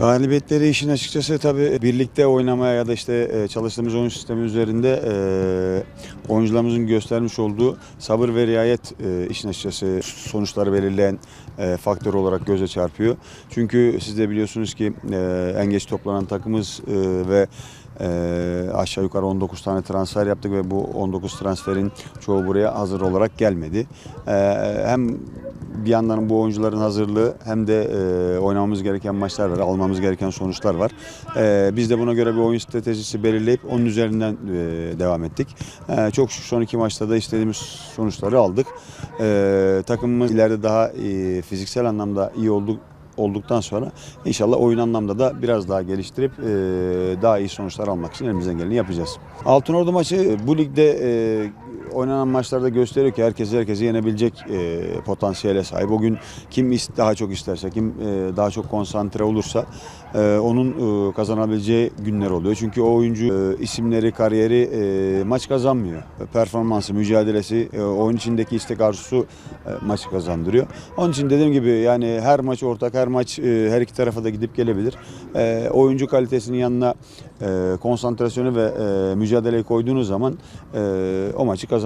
Galibiyetleri işin açıkçası tabii birlikte oynamaya ya da işte e, çalıştığımız oyun sistemi üzerinde e, oyuncularımızın göstermiş olduğu sabır ve riayet e, işin açıkçası sonuçları belirleyen e, faktör olarak göze çarpıyor. Çünkü siz de biliyorsunuz ki e, en geç toplanan takımız e, ve e, aşağı yukarı 19 tane transfer yaptık ve bu 19 transferin çoğu buraya hazır olarak gelmedi. E, hem bir yandan bu oyuncuların hazırlığı hem de e, oynamamız gereken maçlar var, almamız gereken sonuçlar var. E, biz de buna göre bir oyun stratejisi belirleyip onun üzerinden e, devam ettik. E, çok şükür son iki maçta da istediğimiz sonuçları aldık. E, takımımız ileride daha e, fiziksel anlamda iyi olduk olduktan sonra inşallah oyun anlamda da biraz daha geliştirip e, daha iyi sonuçlar almak için elimizden geleni yapacağız. Altınordu maçı bu ligde e, oynanan maçlarda gösteriyor ki herkes herkesi yenebilecek e, potansiyele sahip. O gün kim daha çok isterse, kim e, daha çok konsantre olursa e, onun e, kazanabileceği günler oluyor. Çünkü o oyuncu e, isimleri, kariyeri e, maç kazanmıyor. Performansı, mücadelesi, e, oyun içindeki istek arzusu e, maçı kazandırıyor. Onun için dediğim gibi yani her maç ortak, her maç e, her iki tarafa da gidip gelebilir. E, oyuncu kalitesinin yanına e, konsantrasyonu ve e, mücadeleyi koyduğunuz zaman e, o maçı kazanabilirsiniz.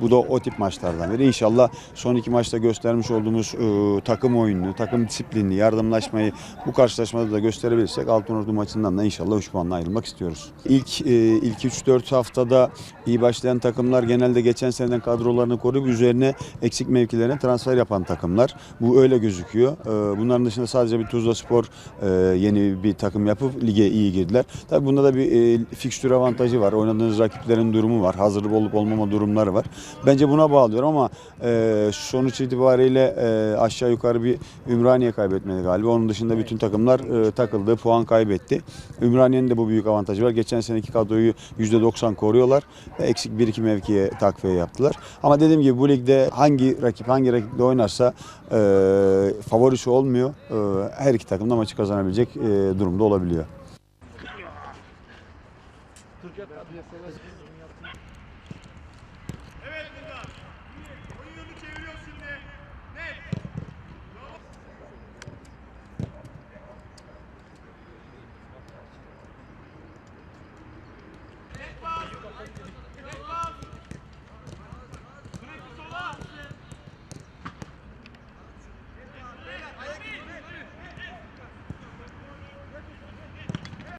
Bu da o tip maçlardan biri. İnşallah son iki maçta göstermiş olduğumuz e, takım oyununu, takım disiplinini, yardımlaşmayı bu karşılaşmada da gösterebilirsek Altınordu maçından da inşallah 3 puanla ayrılmak istiyoruz. İlk e, ilk 3-4 haftada iyi başlayan takımlar genelde geçen seneden kadrolarını koruyup üzerine eksik mevkilerine transfer yapan takımlar. Bu öyle gözüküyor. E, bunların dışında sadece bir Tuzla Spor e, yeni bir takım yapıp lige iyi girdiler. Tabii bunda da bir e, fikstür avantajı var. Oynadığınız rakiplerin durumu var. Hazır olup olmama durumları var. Bence buna bağlıyorum ama e, sonuç itibariyle e, aşağı yukarı bir Ümraniye kaybetmedi galiba. Onun dışında bütün takımlar e, takıldı, puan kaybetti. Ümraniye'nin de bu büyük avantajı var. Geçen seneki kadroyu %90 koruyorlar. Ve Eksik 1-2 mevkiye takviye yaptılar. Ama dediğim gibi bu ligde hangi rakip hangi rakiple oynarsa e, favorisi olmuyor. E, her iki takım da maçı kazanabilecek e, durumda olabiliyor. Evet burada. Oyunu çeviriyoruz şimdi. Net. Net pas. Net pas.